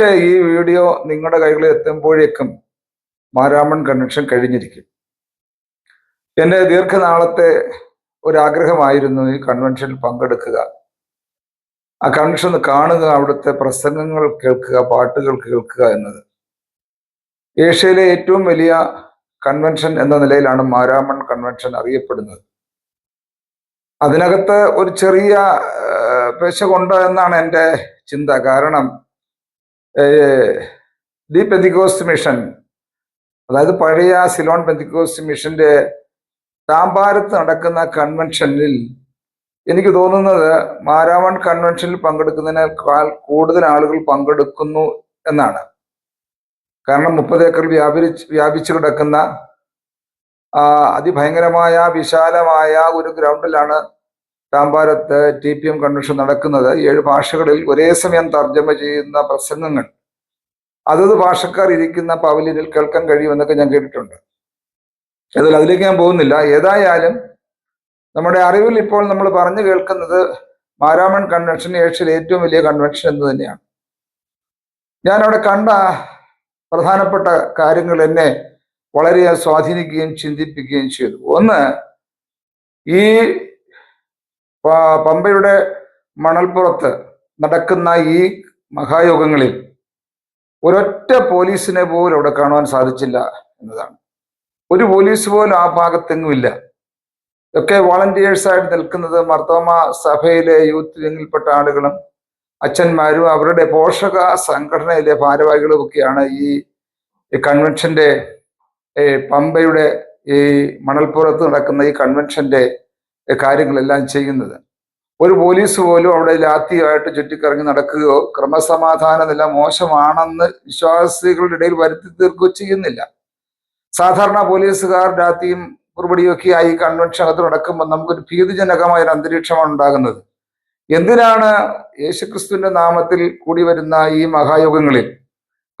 ഒരുപക്ഷെ ഈ വീഡിയോ നിങ്ങളുടെ കൈകളിൽ എത്തുമ്പോഴേക്കും മാരാമൺ കൺവെൻഷൻ കഴിഞ്ഞിരിക്കും. എന്റെ ദീർഘനാളത്തെ ഒരാഗ്രഹമായിരുന്നു ഈ കൺവെൻഷനിൽ പങ്കെടുക്കുക. ആ കൺവെൻഷൻ കാണുക അവിടുത്തെ പ്രസംഗങ്ങൾ കേൾക്കുക പാട്ടുകൾ കേൾക്കുക എന്നത്. ഏഷ്യയിലെ ഏറ്റവും വലിയ കൺവെൻഷൻ എന്ന നിലയിലാണ് മാരാമൺ കൺവെൻഷൻ അറിയപ്പെടുന്നത്. അതിനകത്ത് ഒരു ചെറിയ പെശകുണ്ട് എന്നാണ് എന്റെ ചിന്ത. കാരണം ദി പെന്തിക്കോസ്റ്റ് മിഷൻ. അതായത് പഴയ സിലോൺ പെന്തിക്കോസ്റ്റ് മിഷന്റെ താമ്പാരത്ത് നടക്കുന്ന കൺവെൻഷനിൽ എനിക്ക് തോന്നുന്നത് മാരാമൺ കൺവെൻഷനിൽ പങ്കെടുക്കുന്നതിനേക്കാൾ കൂടുതൽ ആളുകൾ പങ്കെടുക്കുന്നു എന്നാണ്. കാരണം മുപ്പത് ഏക്കർ വ്യാപരി വ്യാപിച്ചു കിടക്കുന്ന അതിഭയങ്കരമായ വിശാലമായ ഒരു ഗ്രൗണ്ടിലാണ് താമ്പാരത്ത് ടി പി എം കൺവെൻഷൻ നടക്കുന്നത് ഏഴ് ഭാഷകളിൽ ഒരേ സമയം തർജമ ചെയ്യുന്ന പ്രസംഗങ്ങൾ. അതത് ഭാഷക്കാർ ഇരിക്കുന്ന പവലിയനിൽ കേൾക്കാൻ കഴിയുമെന്നൊക്കെ ഞാൻ കേട്ടിട്ടുണ്ട്. അതിൽ അതിലേക്ക് ഞാൻ പോകുന്നില്ല. ഏതായാലും നമ്മുടെ അറിവിൽ ഇപ്പോൾ നമ്മൾ പറഞ്ഞു കേൾക്കുന്നത് മാരാമൺ കൺവെൻഷൻ ഏഷ്യയിലെ ഏറ്റവും വലിയ കൺവെൻഷൻ എന്ന് തന്നെയാണ്. ഞാൻ അവിടെ കണ്ട പ്രധാനപ്പെട്ട കാര്യങ്ങൾ എന്നെ വളരെ സ്വാധീനിക്കുകയും ചിന്തിപ്പിക്കുകയും ചെയ്തു. ഒന്ന് ഈ പമ്പയുടെ മണൽപ്പുറത്ത് നടക്കുന്ന ഈ മഹായോഗങ്ങളിൽ ഒരൊറ്റ പോലീസിനെ പോലും അവിടെ കാണുവാൻ സാധിച്ചില്ല എന്നതാണ്. ഒരു പോലീസ് പോലും ആ ഭാഗത്തെങ്ങും ഇല്ല. ഒക്കെ ആയിട്ട് നിൽക്കുന്നത് മർത്തോമ സഭയിലെ യൂത്ത് വിങ്ങിൽപ്പെട്ട ആളുകളും അച്ഛന്മാരും അവരുടെ പോഷക സംഘടനയിലെ ഭാരവാഹികളും ഒക്കെയാണ് ഈ കൺവെൻഷന്റെ പമ്പയുടെ ഈ മണൽപ്പുറത്ത് നടക്കുന്ന ഈ കൺവെൻഷന്റെ കാര്യങ്ങളെല്ലാം ചെയ്യുന്നത്. ഒരു പോലീസ് പോലും അവിടെ ലാത്തിയായിട്ട് ചുറ്റിക്കറങ്ങി നടക്കുകയോ ക്രമസമാധാന നില മോശമാണെന്ന് വിശ്വാസികളുടെ ഇടയിൽ വരുത്തി തീർക്കുകയോ ചെയ്യുന്നില്ല. സാധാരണ പോലീസുകാർ രാത്തിയും കുറുപടിയൊക്കെ ആയി കൺവെൻഷൻ അകത്ത് നടക്കുമ്പോൾ നമുക്കൊരു ഭീതിജനകമായ ഒരു അന്തരീക്ഷമാണ് ഉണ്ടാകുന്നത്. എന്തിനാണ് യേശുക്രിസ്തുവിന്റെ നാമത്തിൽ കൂടി വരുന്ന ഈ മഹായോഗങ്ങളിൽ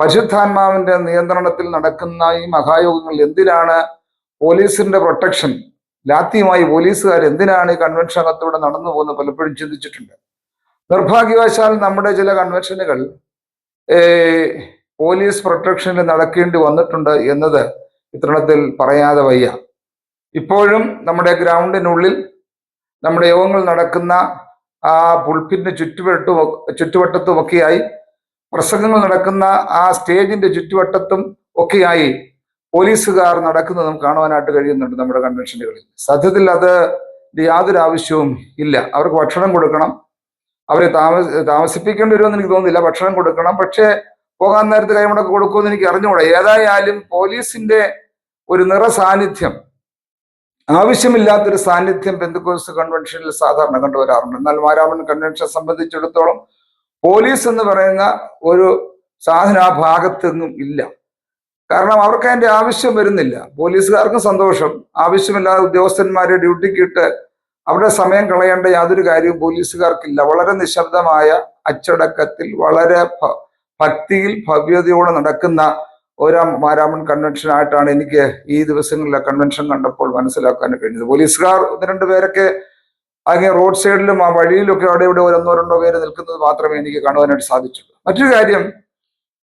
പരിശുദ്ധാത്മാവിന്റെ നിയന്ത്രണത്തിൽ നടക്കുന്ന ഈ മഹായോഗങ്ങളിൽ എന്തിനാണ് പോലീസിന്റെ പ്രൊട്ടക്ഷൻ ലാത്തിയുമായി പോലീസുകാർ എന്തിനാണ് ഈ കൺവെൻഷൻ അകത്തൂടെ നടന്നു പോകുന്നത് പലപ്പോഴും ചിന്തിച്ചിട്ടുണ്ട്. നിർഭാഗ്യവശാൽ നമ്മുടെ ചില കൺവെൻഷനുകൾ പോലീസ് പ്രൊട്ടക്ഷനിൽ നടക്കേണ്ടി വന്നിട്ടുണ്ട് എന്നത് ഇത്തരണത്തിൽ പറയാതെ വയ്യ. ഇപ്പോഴും നമ്മുടെ ഗ്രൗണ്ടിനുള്ളിൽ നമ്മുടെ യോഗങ്ങൾ നടക്കുന്ന ആ പുൾപ്പിന്റെ ചുറ്റുവട്ടു ചുറ്റുവട്ടത്തും ഒക്കെയായി പ്രസംഗങ്ങൾ നടക്കുന്ന ആ സ്റ്റേജിന്റെ ചുറ്റുവട്ടത്തും ഒക്കെയായി പോലീസുകാർ നടക്കുന്നത് കാണുവാനായിട്ട് കഴിയുന്നുണ്ട് നമ്മുടെ കൺവെൻഷനുകളിൽ സത്യത്തിൽ അത് യാതൊരു ആവശ്യവും ഇല്ല. അവർക്ക് ഭക്ഷണം കൊടുക്കണം. അവരെ താമസ താമസിപ്പിക്കേണ്ടി വരുമെന്ന് എനിക്ക് തോന്നുന്നില്ല. ഭക്ഷണം കൊടുക്കണം. പക്ഷേ പോകാൻ നേരത്തെ കൈമുടക്ക് കൊടുക്കുമെന്ന് എനിക്ക് അറിഞ്ഞുകൂടാ. ഏതായാലും പോലീസിന്റെ ഒരു നിറ സാന്നിധ്യം ആവശ്യമില്ലാത്തൊരു സാന്നിധ്യം ബന്ധുക്കോസ് കൺവെൻഷനിൽ സാധാരണ കണ്ടുവരാറുണ്ട്. എന്നാൽ മാരാമൻ കൺവെൻഷൻ സംബന്ധിച്ചിടത്തോളം പോലീസ് എന്ന് പറയുന്ന ഒരു സാധന ഭാഗത്തെങ്ങും ഇല്ല. കാരണം അവർക്ക് അതിന്റെ ആവശ്യം വരുന്നില്ല. പോലീസുകാർക്കും സന്തോഷം. ആവശ്യമില്ലാതെ ഉദ്യോഗസ്ഥന്മാരെ ഡ്യൂട്ടിക്ക് ഇട്ട് അവരുടെ സമയം കളയേണ്ട യാതൊരു കാര്യവും പോലീസുകാർക്കില്ല. വളരെ നിശബ്ദമായ അച്ചടക്കത്തിൽ വളരെ ഭക്തിയിൽ ഭവ്യതയോടെ നടക്കുന്ന ഒരു മാരാമൺ കൺവെൻഷൻ ആയിട്ടാണ് എനിക്ക് ഈ ദിവസങ്ങളിലെ കൺവെൻഷൻ കണ്ടപ്പോൾ മനസ്സിലാക്കാൻ കഴിഞ്ഞത്. പോലീസുകാർ ഒന്ന് രണ്ട് പേരൊക്കെ അങ്ങനെ റോഡ് സൈഡിലും ആ വഴിയിലൊക്കെ അവിടെ ഇവിടെ ഒന്നോ രണ്ടോ പേര് നിൽക്കുന്നത് മാത്രമേ എനിക്ക് കാണുവാനായിട്ട് സാധിച്ചുള്ളൂ. മറ്റൊരു കാര്യം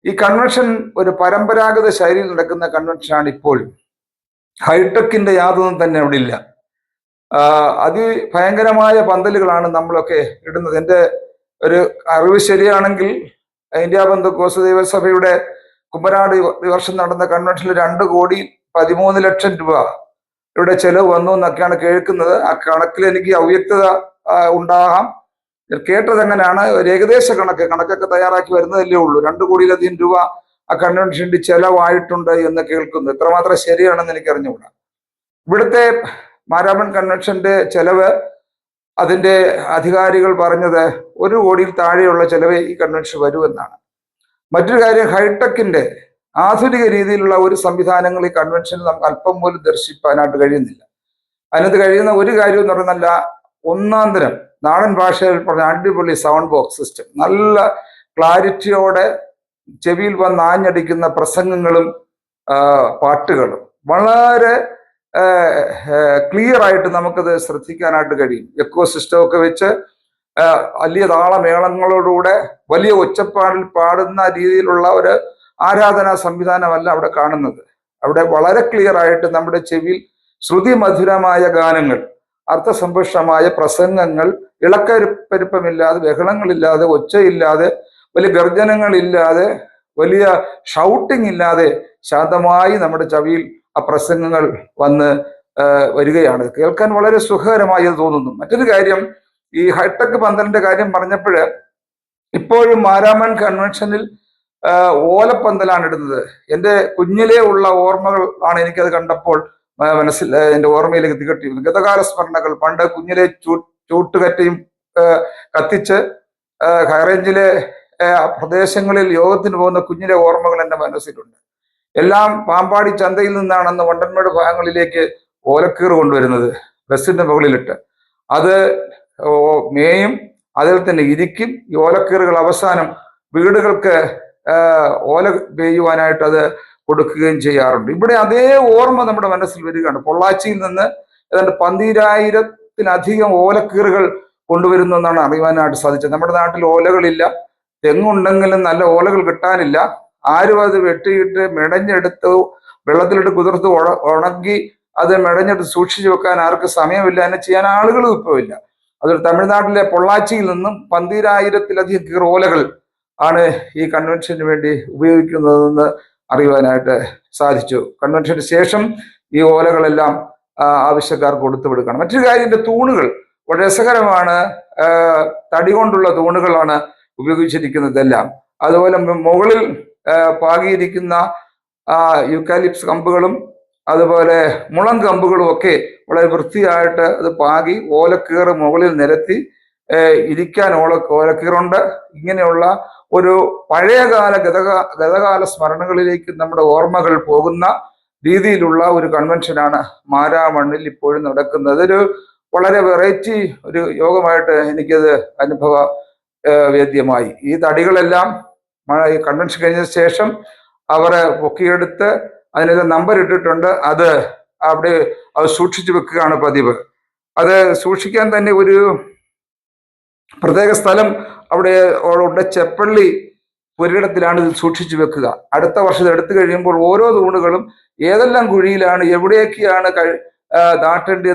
ഈ കൺവെൻഷൻ ഒരു പരമ്പരാഗത ശൈലിയിൽ നടക്കുന്ന കൺവെൻഷനാണ് ഇപ്പോൾ. ഹൈടെക്കിന്റെ യാതൊന്നും തന്നെ അവിടെ ഇല്ല. അതിഭയങ്കരമായ പന്തലുകളാണ് നമ്മളൊക്കെ ഇടുന്നത്. എന്റെ ഒരു അറിവ് ശരിയാണെങ്കിൽ ഇന്ത്യ ബന്ധുക്കോസ് ദൈവസഭയുടെ കുമ്പനാട് ഈ വർഷം നടന്ന കൺവെൻഷനിൽ രണ്ട് കോടി പതിമൂന്ന് ലക്ഷം രൂപ ഇവിടെ ചെലവ് വന്നു എന്നൊക്കെയാണ് കേൾക്കുന്നത്. ആ കണക്കിൽ എനിക്ക് അവ്യക്തത ഉണ്ടാകാം. ഞാൻ കേട്ടത് എങ്ങനെയാണ് ഒരു ഏകദേശ കണക്ക് കണക്കൊക്കെ തയ്യാറാക്കി വരുന്നതല്ലേ ഉള്ളൂ. രണ്ടു കോടിയിലധികം രൂപ ആ കൺവെൻഷന്റെ ചെലവായിട്ടുണ്ട് എന്ന് കേൾക്കുന്നു. എത്രമാത്രം ശരിയാണെന്ന് എനിക്ക് അറിഞ്ഞുകൂടാ ഇവിടുത്തെ മാരാമൺ കൺവെൻഷന്റെ ചെലവ് അതിന്റെ അധികാരികൾ പറഞ്ഞത് ഒരു കോടിയിൽ താഴെയുള്ള ചെലവ് ഈ കൺവെൻഷൻ വരൂ എന്നാണ്. മറ്റൊരു കാര്യം ഹൈടെക്കിന്റെ ആധുനിക രീതിയിലുള്ള ഒരു സംവിധാനങ്ങൾ ഈ കൺവെൻഷനിൽ നമുക്ക് അല്പം പോലും ദർശിപ്പാനായിട്ട് കഴിയുന്നില്ല. അതിനകത്ത് കഴിയുന്ന ഒരു കാര്യം എന്ന് പറയുന്നല്ല ഒന്നാം തരം നാടൻ ഭാഷയിൽ പറഞ്ഞ അടിപൊളി സൗണ്ട് ബോക്സ് സിസ്റ്റം നല്ല ക്ലാരിറ്റിയോടെ ചെവിയിൽ വന്ന് ആഞ്ഞടിക്കുന്ന പ്രസംഗങ്ങളും പാട്ടുകളും. വളരെ ക്ലിയർ ആയിട്ട് നമുക്കത് ശ്രദ്ധിക്കാനായിട്ട് കഴിയും. എക്കോ സിസ്റ്റം ഒക്കെ വെച്ച് വലിയ താളമേളങ്ങളോടുകൂടെ വലിയ ഒച്ചപ്പാടിൽ പാടുന്ന രീതിയിലുള്ള ഒരു ആരാധനാ സംവിധാനമല്ല അവിടെ കാണുന്നത്. അവിടെ വളരെ ക്ലിയർ ആയിട്ട് നമ്മുടെ ചെവിയിൽ ശ്രുതി മധുരമായ ഗാനങ്ങൾ അർത്ഥസമ്പുഷ്ടമായ പ്രസംഗങ്ങൾ ഇളക്കരുപ്പരുപ്പമില്ലാതെ ബഹളങ്ങളില്ലാതെ ഒച്ചയില്ലാതെ വലിയ ഗർജനങ്ങളില്ലാതെ വലിയ ഷൗട്ടിംഗ് ഇല്ലാതെ ശാന്തമായി നമ്മുടെ ചവിയിൽ ആ പ്രസംഗങ്ങൾ വന്ന് വരികയാണ്. കേൾക്കാൻ വളരെ സുഖകരമായി തോന്നുന്നു. മറ്റൊരു കാര്യം ഈ ഹൈടെക് പന്തലിന്റെ കാര്യം പറഞ്ഞപ്പോൾ ഇപ്പോഴും മാരാമൻ കൺവെൻഷനിൽ ഓലപ്പന്തലാണ് ഇടുന്നത്. എന്റെ കുഞ്ഞിലേ ഉള്ള ഓർമ്മകൾ ആണ് എനിക്കത് കണ്ടപ്പോൾ മനസ്സിൽ എന്റെ ഓർമ്മയിലേക്ക് തികട്ടി ഗതകാല സ്മരണകൾ പണ്ട് കുഞ്ഞിലെ ചൂ ചൂട്ടുകറ്റയും കത്തിച്ച് ഹൈറേഞ്ചിലെ പ്രദേശങ്ങളിൽ യോഗത്തിന് പോകുന്ന കുഞ്ഞിലെ ഓർമ്മകൾ എന്റെ മനസ്സിലുണ്ട്. എല്ലാം പാമ്പാടി ചന്തയിൽ നിന്നാണ് അന്ന് വണ്ടൻമേട് ഭാഗങ്ങളിലേക്ക് ഓലക്കീറ് കൊണ്ടുവരുന്നത് ബസ്സിന്റെ മുകളിലിട്ട്. അത് മേയും അതിൽ തന്നെ ഇരിക്കും. ഈ ഓലക്കീറുകൾ അവസാനം വീടുകൾക്ക് ഓല പെയ്യുവാനായിട്ട് അത് കൊടുക്കുകയും ചെയ്യാറുണ്ട്. ഇവിടെ അതേ ഓർമ്മ നമ്മുടെ മനസ്സിൽ വരികയാണ്. പൊള്ളാച്ചിയിൽ നിന്ന് ഏതാണ്ട് പന്തിരായിരത്തിലധികം ഓലക്കീറുകൾ കൊണ്ടുവരുന്നു എന്നാണ് അറിയുവാനായിട്ട് സാധിച്ചത്. നമ്മുടെ നാട്ടിൽ ഓലകളില്ല. തെങ്ങുണ്ടെങ്കിലും നല്ല ഓലകൾ കിട്ടാനില്ല. ആരും അത് വെട്ടിയിട്ട് മെടഞ്ഞെടുത്ത് വെള്ളത്തിലിട്ട് കുതിർത്ത് ഉണക്കി അത് മെടഞ്ഞെടുത്ത് സൂക്ഷിച്ചു വെക്കാൻ ആർക്കും സമയമില്ല. അതിനെ ചെയ്യാൻ ആളുകളും ഇപ്പോൾ ഇല്ല. അതൊരു തമിഴ്നാട്ടിലെ പൊള്ളാച്ചിയിൽ നിന്നും പന്തിരായിരത്തിലധികം കീർ ഓലകൾ ആണ് ഈ കൺവെൻഷന് വേണ്ടി ഉപയോഗിക്കുന്നതെന്ന് അറിയുവാനായിട്ട് സാധിച്ചു. കൺവെൻഷന് ശേഷം ഈ ഓലകളെല്ലാം ആവശ്യക്കാർ കൊടുത്തു കൊടുക്കണം മറ്റൊരു കാര്യം ഇതിന്റെ തൂണുകൾ വളരെ രസകരമാണ്. തടി കൊണ്ടുള്ള തൂണുകളാണ് ഉപയോഗിച്ചിരിക്കുന്നതെല്ലാം. അതുപോലെ മുകളിൽ പാകിയിരിക്കുന്ന യുക്കാലിപ്സ് കമ്പുകളും അതുപോലെ മുളം കമ്പുകളും ഒക്കെ വളരെ വൃത്തിയായിട്ട് അത് പാകി ഓലക്കീറ് മുകളിൽ നിരത്തി ഇരിക്കാൻ ഓല ഓലക്കീറുണ്ട്. ഇങ്ങനെയുള്ള ഒരു പഴയകാല ഗതക ഗതകാല സ്മരണകളിലേക്ക് നമ്മുടെ ഓർമ്മകൾ പോകുന്ന രീതിയിലുള്ള ഒരു കൺവെൻഷനാണ് മാരാമണ്ണിൽ ഇപ്പോഴും നടക്കുന്നത്. ഒരു വളരെ വെറൈറ്റി ഒരു യോഗമായിട്ട് എനിക്കത് അനുഭവ വേദ്യമായി. ഈ തടികളെല്ലാം ഈ കൺവെൻഷൻ കഴിഞ്ഞ ശേഷം അവരെ പൊക്കിയെടുത്ത് അതിനൊരു നമ്പർ ഇട്ടിട്ടുണ്ട്. അത് അവിടെ അത് സൂക്ഷിച്ചു വെക്കുകയാണ് പതിവ്. അത് സൂക്ഷിക്കാൻ തന്നെ ഒരു പ്രത്യേക സ്ഥലം അവിടെ ഉണ്ട് ചെപ്പള്ളി പുരയിടത്തിലാണ് ഇത് സൂക്ഷിച്ചു വെക്കുക. അടുത്ത വർഷം എടുത്തു കഴിയുമ്പോൾ ഓരോ തൂണുകളും ഏതെല്ലാം കുഴിയിലാണ് എവിടെയൊക്കെയാണ് കഴി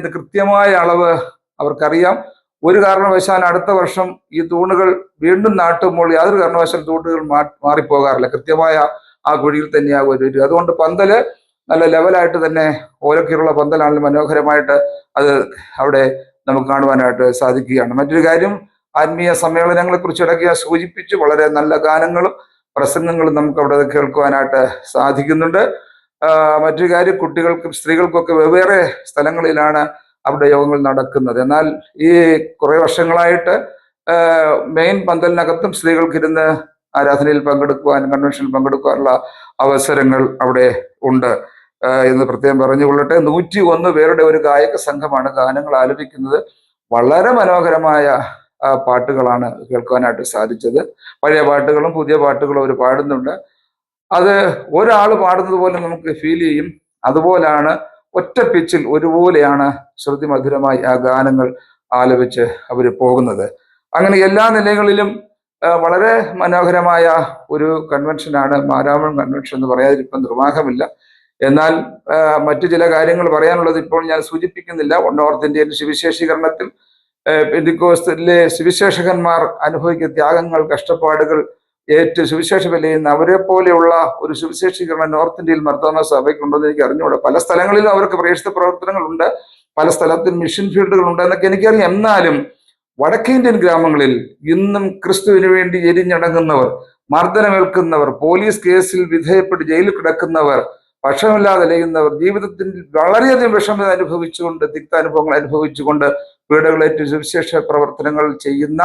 കൃത്യമായ അളവ് അവർക്കറിയാം. ഒരു കാരണവശാൽ അടുത്ത വർഷം ഈ തൂണുകൾ വീണ്ടും നാട്ടുമ്പോൾ യാതൊരു കാരണവശാൽ തൂണുകൾ മാ- മാറിപ്പോകാറില്ല. കൃത്യമായ ആ കുഴിയിൽ തന്നെയാകും ഒരു അതുകൊണ്ട് പന്തൽ നല്ല ലെവലായിട്ട് തന്നെ ഓലക്കീറുള്ള പന്തലാണെങ്കിലും മനോഹരമായിട്ട് അത് അവിടെ നമുക്ക് കാണുവാനായിട്ട് സാധിക്കുകയാണ്. മറ്റൊരു കാര്യം ആത്മീയ സമ്മേളനങ്ങളെ കുറിച്ച് ഇടയ്ക്ക് സൂചിപ്പിച്ചു. വളരെ നല്ല ഗാനങ്ങളും പ്രസംഗങ്ങളും നമുക്ക് അവിടെ കേൾക്കുവാനായിട്ട് സാധിക്കുന്നുണ്ട്. മറ്റു മറ്റൊരു കാര്യം കുട്ടികൾക്കും സ്ത്രീകൾക്കൊക്കെ വെവ്വേറെ സ്ഥലങ്ങളിലാണ് അവിടെ യോഗങ്ങൾ നടക്കുന്നത്. എന്നാൽ ഈ കുറേ വർഷങ്ങളായിട്ട് മെയിൻ പന്തലിനകത്തും സ്ത്രീകൾക്ക് ഇരുന്ന് ആരാധനയിൽ പങ്കെടുക്കുവാൻ കൺവെൻഷനിൽ പങ്കെടുക്കുവാനുള്ള അവസരങ്ങൾ അവിടെ ഉണ്ട്. എന്ന് പ്രത്യേകം പറഞ്ഞുകൊള്ളട്ടെ. നൂറ്റി ഒന്ന് പേരുടെ ഒരു ഗായക സംഘമാണ് ഗാനങ്ങൾ ആലപിക്കുന്നത്. വളരെ മനോഹരമായ പാട്ടുകളാണ് കേൾക്കുവാനായിട്ട് സാധിച്ചത്. പഴയ പാട്ടുകളും പുതിയ പാട്ടുകളും അവർ പാടുന്നുണ്ട്. അത് ഒരാൾ പാടുന്നത് പോലെ നമുക്ക് ഫീൽ ചെയ്യും. അതുപോലാണ് ഒറ്റ പിച്ചിൽ ഒരുപോലെയാണ് ശ്രുതി മധുരമായി ആ ഗാനങ്ങൾ ആലപിച്ച് അവർ പോകുന്നത്. അങ്ങനെ എല്ലാ നിലകളിലും വളരെ മനോഹരമായ ഒരു കൺവെൻഷനാണ് മാരാമൺ കൺവെൻഷൻ എന്ന് പറയാതിരിപ്പം നിർവാഹമില്ല. എന്നാൽ മറ്റു ചില കാര്യങ്ങൾ പറയാനുള്ളത് ഇപ്പോൾ ഞാൻ സൂചിപ്പിക്കുന്നില്ല. നോർത്ത് ഇന്ത്യൻ സുവിശേഷീകരണത്തിൽ പെന്തിക്കോസ്തിലെ സുവിശേഷകന്മാർ അനുഭവിക്കുന്ന ത്യാഗങ്ങൾ കഷ്ടപ്പാടുകൾ ഏറ്റ് സുവിശേഷ വിലയുന്ന അവരെ പോലെയുള്ള ഒരു സുവിശേഷീകരണം നോർത്ത് ഇന്ത്യയിൽ മർദ്ദമ സഭയ്ക്കുണ്ടെന്ന് എനിക്ക് അറിഞ്ഞുകൂടെ പല സ്ഥലങ്ങളിലും അവർക്ക് പ്രേക്ഷിത പ്രവർത്തനങ്ങളുണ്ട്. പല സ്ഥലത്തും മിഷൻ ഫീൽഡുകൾ ഉണ്ട് എന്നൊക്കെ എനിക്കറിയാം. എന്നാലും വടക്കേ ഇന്ത്യൻ ഗ്രാമങ്ങളിൽ ഇന്നും ക്രിസ്തുവിന് വേണ്ടി എരിഞ്ഞടങ്ങുന്നവർ മർദ്ദനമേൽക്കുന്നവർ പോലീസ് കേസിൽ വിധേയപ്പെട്ട് ജയിലിൽ കിടക്കുന്നവർ ഭക്ഷണമില്ലാതെ അലയുന്നവർ ജീവിതത്തിൽ വളരെയധികം വിഷമത അനുഭവിച്ചുകൊണ്ട് തിക്താനുഭവങ്ങൾ അനുഭവിച്ചുകൊണ്ട് വീടുകളേറ്റ് സുവിശേഷ പ്രവർത്തനങ്ങൾ ചെയ്യുന്ന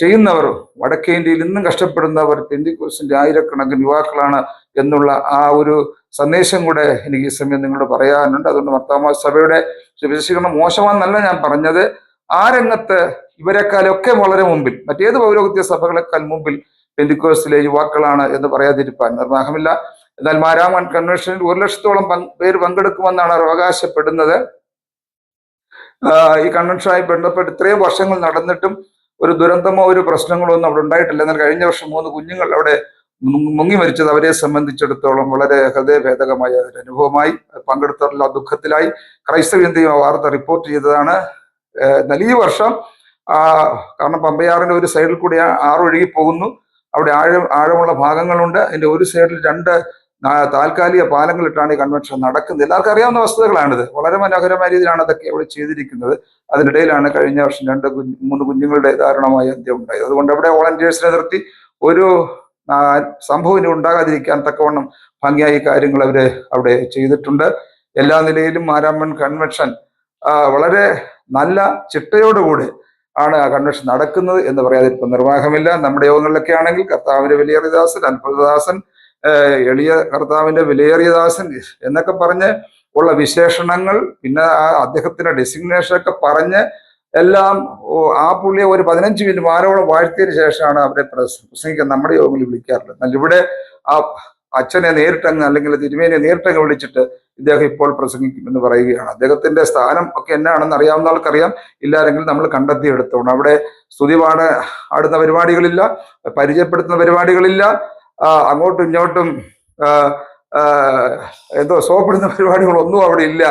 ചെയ്യുന്നവർ വടക്കേ ഇന്ത്യയിൽ ഇന്നും കഷ്ടപ്പെടുന്നവർ പെന്തിക്കോസിന്റെ ആയിരക്കണക്കിന് യുവാക്കളാണ് എന്നുള്ള ആ ഒരു സന്ദേശം കൂടെ എനിക്ക് ഈ സമയം നിങ്ങളോട് പറയാനുണ്ട്. അതുകൊണ്ട് മർത്താമ സഭയുടെ സുവിശേഷീകരണം മോശമാണെന്നല്ല ഞാൻ പറഞ്ഞത്. ആ രംഗത്ത് ഇവരെക്കാളൊക്കെ വളരെ മുമ്പിൽ മറ്റേത് പൗരോഹിത്യ സഭകളെക്കാൾ മുമ്പിൽ പെന്തിക്കോസിലെ യുവാക്കളാണ് എന്ന് പറയാതിരിപ്പാൻ നിർവാഹമില്ല. എന്നാൽ മാരാമൻ കൺവെൻഷനിൽ ഒരു ലക്ഷത്തോളം പേര് പങ്കെടുക്കുമെന്നാണ് അവർ അവകാശപ്പെടുന്നത്. ഈ കൺവെൻഷനുമായി ബന്ധപ്പെട്ട് ഇത്രയും വർഷങ്ങൾ നടന്നിട്ടും ഒരു ദുരന്തമോ ഒരു പ്രശ്നങ്ങളോ ഒന്നും അവിടെ ഉണ്ടായിട്ടില്ല. എന്നാൽ കഴിഞ്ഞ വർഷം മൂന്ന് കുഞ്ഞുങ്ങൾ അവിടെ മുങ്ങി- മരിച്ചത് അവരെ സംബന്ധിച്ചിടത്തോളം വളരെ ഹൃദയഭേദകമായ ഒരു അനുഭവമായി പങ്കെടുത്തുള്ള ദുഃഖത്തിലായി. ക്രൈസ്തവ ഇന്ത്യ വാർത്ത റിപ്പോർട്ട് ചെയ്തതാണ്. എന്നാൽ ഈ വർഷം കാരണം പമ്പയാറിന്റെ ഒരു സൈഡിൽ കൂടി ആറൊഴുകി പോകുന്നു. അവിടെ ആഴം ആഴമുള്ള ഭാഗങ്ങളുണ്ട്. അതിന്റെ ഒരു സൈഡിൽ രണ്ട് താൽക്കാലിക പാലങ്ങളിട്ടാണ് ഈ കൺവെൻഷൻ നടക്കുന്നത്. എല്ലാവർക്കും അറിയാവുന്ന വസ്തുതകളാണിത്. വളരെ മനോഹരമായ രീതിയിലാണ് അതൊക്കെ അവിടെ ചെയ്തിരിക്കുന്നത്. അതിനിടയിലാണ് കഴിഞ്ഞ വർഷം രണ്ട് മൂന്ന് കുഞ്ഞുങ്ങളുടെ ദാരുണമായ അന്ത്യം ഉണ്ടായത്. അതുകൊണ്ട് അവിടെ വോളണ്ടിയേഴ്സിനെ നിർത്തി ഒരു സംഭവം ഉണ്ടാകാതിരിക്കാൻ തക്കവണ്ണം ഭംഗിയായി കാര്യങ്ങൾ അവർ അവിടെ ചെയ്തിട്ടുണ്ട്. എല്ലാ നിലയിലും മാരാമൺ കൺവെൻഷൻ വളരെ നല്ല ചിട്ടയോടുകൂടി ആണ് ആ കൺവെൻഷൻ നടക്കുന്നത് എന്ന് പറയാതിരിപ്പം നിർവാഹമില്ല. നമ്മുടെ യോഗങ്ങളിലൊക്കെ ആണെങ്കിൽ കർത്താവിന്റെ ഹരിദാസൻ അത്ഭുതദാസൻ എളിയ കർത്താവിന്റെ വിലയേറിയദാസൻ എന്നൊക്കെ പറഞ്ഞ് ഉള്ള വിശേഷണങ്ങൾ പിന്നെ ആ അദ്ദേഹത്തിന്റെ ഡെസിഗ്നേഷൻ ഒക്കെ പറഞ്ഞ് എല്ലാം ആ പുള്ളിയെ ഒരു പതിനഞ്ച് മിനിറ്റ് വാരോളം വാഴ്ത്തിയതിനു ശേഷമാണ് അവരെ പ്രസംഗിക്കാൻ നമ്മുടെ യോഗങ്ങളിൽ വിളിക്കാറുള്ളത്. എന്നാൽ ഇവിടെ ആ അച്ഛനെ നേരിട്ടങ്ങ് അല്ലെങ്കിൽ തിരുമേനെ നേരിട്ടങ്ങ് വിളിച്ചിട്ട് ഇദ്ദേഹം ഇപ്പോൾ പ്രസംഗിക്കും എന്ന് പറയുകയാണ്. അദ്ദേഹത്തിന്റെ സ്ഥാനം ഒക്കെ എന്നാണെന്ന് അറിയാവുന്ന ആൾക്കറിയാം ഇല്ലാരെങ്കിൽ നമ്മൾ കണ്ടെത്തി എടുത്തോണം. അവിടെ സ്തുതി പാട ആടുന്ന പരിപാടികളില്ല പരിചയപ്പെടുത്തുന്ന പരിപാടികളില്ല. അങ്ങോട്ടും ഇങ്ങോട്ടും എന്തോ സോപ്പിടുന്ന പരിപാടികളൊന്നും അവിടെ ഇല്ല.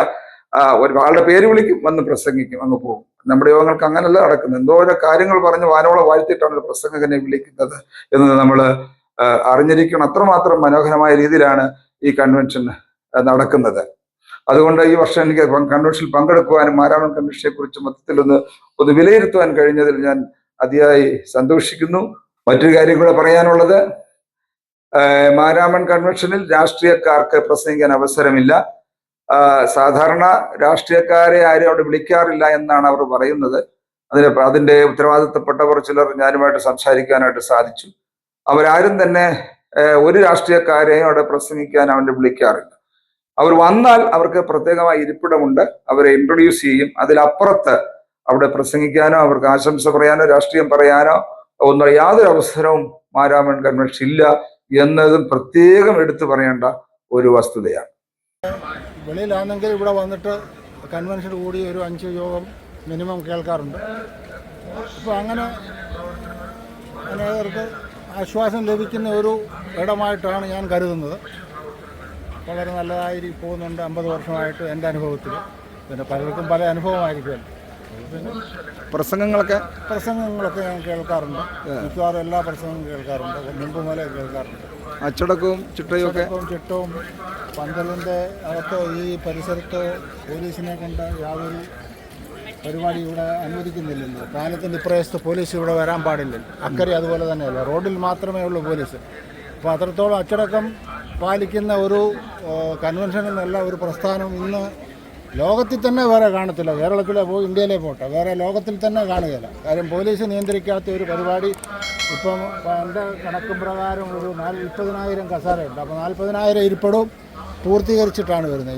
ഒരു ആളുടെ പേര് വിളിക്കും വന്ന് പ്രസംഗിക്കും അങ്ങ് പോകും. നമ്മുടെ യോഗങ്ങൾക്ക് അങ്ങനല്ല നടക്കുന്നത്. എന്തോരോ കാര്യങ്ങൾ പറഞ്ഞ് വാനോളം വാഴ്ത്തിയിട്ടാണ് പ്രസംഗകനെ വിളിക്കുന്നത് എന്ന് നമ്മൾ അറിഞ്ഞിരിക്കണം. അത്രമാത്രം മനോഹരമായ രീതിയിലാണ് ഈ കൺവെൻഷൻ നടക്കുന്നത്. അതുകൊണ്ട് ഈ വർഷം എനിക്ക് കൺവെൻഷനിൽ പങ്കെടുക്കുവാനും മാരാമൺ കൺവെൻഷനെ കുറിച്ച് മൊത്തത്തിൽ ഒന്ന് ഒന്ന് വിലയിരുത്തുവാൻ കഴിഞ്ഞതിൽ ഞാൻ അതിയായി സന്തോഷിക്കുന്നു. മറ്റൊരു കാര്യം കൂടെ പറയാനുള്ളത് മാരാമൺ കൺവെൻഷനിൽ രാഷ്ട്രീയക്കാർക്ക് പ്രസംഗിക്കാൻ അവസരമില്ല. സാധാരണ രാഷ്ട്രീയക്കാരെ ആരും അവിടെ വിളിക്കാറില്ല എന്നാണ് അവർ പറയുന്നത്. അതിന് അതിന്റെ ഉത്തരവാദിത്തപ്പെട്ടവർ ചിലർ ഞാനുമായിട്ട് സംസാരിക്കാനായിട്ട് സാധിച്ചു. അവരാരും തന്നെ ഒരു രാഷ്ട്രീയക്കാരെയും അവിടെ പ്രസംഗിക്കാൻ അവന്റെ വിളിക്കാറില്ല. അവർ വന്നാൽ അവർക്ക് പ്രത്യേകമായി ഇരിപ്പിടമുണ്ട്. അവരെ ഇൻട്രൊഡ്യൂസ് ചെയ്യും. അതിലപ്പുറത്ത് അവിടെ പ്രസംഗിക്കാനോ അവർക്ക് ആശംസ പറയാനോ രാഷ്ട്രീയം പറയാനോ ഒന്നും യാതൊരു അവസരവും മാരാമൺ കൺവെൻഷൻ ഇല്ല. എന്നതും പ്രത്യേകം എടുത്തു പറയേണ്ട ഒരു വസ്തുതയാണ്. വെളിയിലാണെങ്കിൽ ഇവിടെ വന്നിട്ട് കൺവെൻഷൻ കൂടി ഒരു അഞ്ച് യോഗം മിനിമം കേൾക്കാറുണ്ട്. അപ്പോൾ അങ്ങനെ അനേകർക്ക് ആശ്വാസം ലഭിക്കുന്ന ഒരു ഇടമായിട്ടാണ് ഞാൻ കരുതുന്നത്. വളരെ നല്ലതായി പോകുന്നുണ്ട് അമ്പത് വർഷമായിട്ട് എന്റെ അനുഭവത്തിൽ. പിന്നെ പലർക്കും പല അനുഭവമായിരിക്കുമല്ലോ. പ്രസംഗങ്ങളൊക്കെ? പ്രസംഗങ്ങളൊക്കെ ഞാൻ കേൾക്കാറുണ്ട്. മിക്കവാറും എല്ലാ പ്രസംഗവും കേൾക്കാറുണ്ട്. മുതലേ കേൾക്കാറുണ്ട്. അച്ചടക്കവും ചിട്ടയും ഒക്കെ? ചിട്ടവും ചിട്ടവും പന്തലിന്റെ അകത്ത് ഈ പരിസരത്ത് പോലീസിനെ കൊണ്ട് യാതൊരു പരിപാടി ഇവിടെ അനുവദിക്കുന്നില്ലല്ലോ. കാലത്തിന്റെ ഇപ്രദേശത്ത് പോലീസ് ഇവിടെ വരാൻ പാടില്ല. അക്കരെ അതുപോലെ തന്നെയല്ല? റോഡിൽ മാത്രമേ ഉള്ളൂ പോലീസ്. അപ്പോൾ അത്രത്തോളം അച്ചടക്കം പാലിക്കുന്ന ഒരു കൺവെൻഷൻ എന്നല്ല ഒരു പ്രസ്ഥാനം ഇന്ന് ലോകത്തിൽ തന്നെ വേറെ കാണത്തില്ല. കേരളത്തിലെ പോയി ഇന്ത്യയിലെ പോട്ടെ. വേറെ ലോകത്തിൽ തന്നെ കാണുകയില്ല. കാര്യം പോലീസ് നിയന്ത്രിക്കാത്ത ഒരു പരിപാടി ഇപ്പം എന്റെ കണക്കും പ്രകാരം ഒരു നാൽപ്പതിനായിരം കസാരയുണ്ട്. അപ്പോൾ നാൽപ്പതിനായിരം ഇരിപ്പിടവും പൂർത്തീകരിച്ചിട്ടാണ് വരുന്നത്.